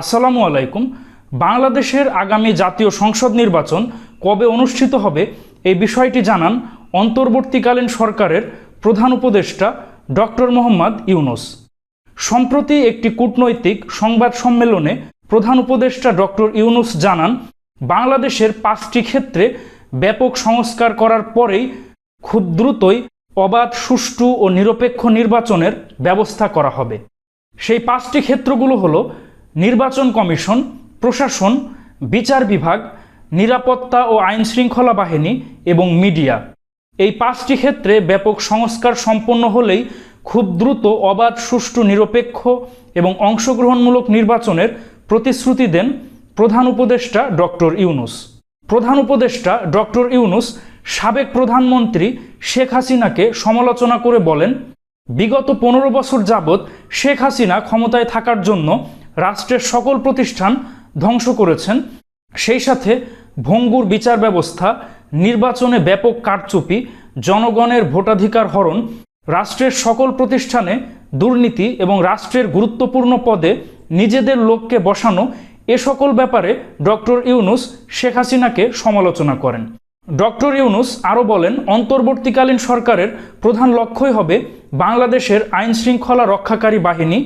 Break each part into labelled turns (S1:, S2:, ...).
S1: আসসালামু আলাইকুম। বাংলাদেশের আগামী জাতীয় সংসদ নির্বাচন কবে অনুষ্ঠিত হবে এই বিষয়টি জানান অন্তর্বর্তীকালীন সরকারের প্রধান উপদেষ্টা ডক্টর মোহাম্মদ ইউনুস। সম্প্রতি একটি কূটনৈতিক সংবাদ সম্মেলনে প্রধান উপদেষ্টা ডক্টর ইউনুস জানান, বাংলাদেশের পাঁচটি ক্ষেত্রে ব্যাপক সংস্কার করার পরেই খুব দ্রুতই অবাধ, সুষ্ঠু ও নিরপেক্ষ নির্বাচনের ব্যবস্থা করা হবে। সেই পাঁচটি ক্ষেত্রগুলো হলো নির্বাচন কমিশন, প্রশাসন, বিচার বিভাগ, নিরাপত্তা ও আইন শৃঙ্খলা বাহিনী এবং মিডিয়া। এই পাঁচটি ক্ষেত্রে ব্যাপক সংস্কার সম্পন্ন হলেই খুব দ্রুত অবাধ, সুষ্ঠু, নিরপেক্ষ এবং অংশগ্রহণমূলক নির্বাচনের প্রতিশ্রুতি দেন প্রধান উপদেষ্টা ডক্টর ইউনুস। প্রধান উপদেষ্টা ডক্টর ইউনুস সাবেক প্রধানমন্ত্রী শেখ হাসিনাকে সমালোচনা করে বলেন, বিগত পনেরো বছর যাবৎ শেখ হাসিনা ক্ষমতায় থাকার জন্য রাষ্ট্রের সকল প্রতিষ্ঠান ধ্বংস করেছেন। সেই সাথে ভঙ্গুর বিচার ব্যবস্থা, নির্বাচনে ব্যাপক কারচুপি, জনগণের ভোটাধিকার হরণ, রাষ্ট্রের সকল প্রতিষ্ঠানে দুর্নীতি এবং রাষ্ট্রের গুরুত্বপূর্ণ পদে নিজেদের লোককে বসানো এ সকল ব্যাপারে ডক্টর ইউনুস শেখ হাসিনাকে সমালোচনা করেন। ডক্টর ইউনুস আরও বলেন, অন্তর্বর্তীকালীন সরকারের প্রধান লক্ষ্যই হবে বাংলাদেশের আইন শৃঙ্খলা রক্ষাকারী বাহিনী,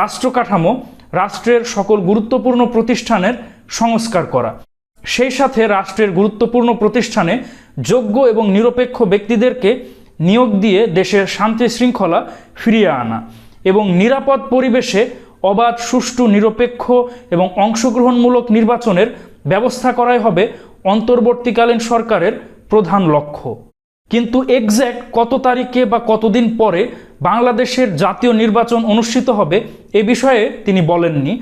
S1: রাষ্ট্র কাঠামো রাষ্ট্রের সকল গুরুত্বপূর্ণ প্রতিষ্ঠানের সংস্কার করা। সেই সাথে রাষ্ট্রের গুরুত্বপূর্ণ প্রতিষ্ঠানে যোগ্য এবং নিরপেক্ষ ব্যক্তিদেরকে নিয়োগ দিয়ে দেশের শান্তি শৃঙ্খলা ফিরিয়ে আনা এবং নিরাপদ পরিবেশে অবাধ, সুষ্ঠু, নিরপেক্ষ এবং অংশগ্রহণমূলক নির্বাচনের ব্যবস্থা করাই হবে অন্তর্বর্তীকালীন সরকারের প্রধান লক্ষ্য। কিন্তু এক্স্যাক্ট কত তারিখে বা কতদিন পরে বাংলাদেশের জাতীয় নির্বাচন অনুষ্ঠিত হবে এ বিষয়ে তিনি বলেননি।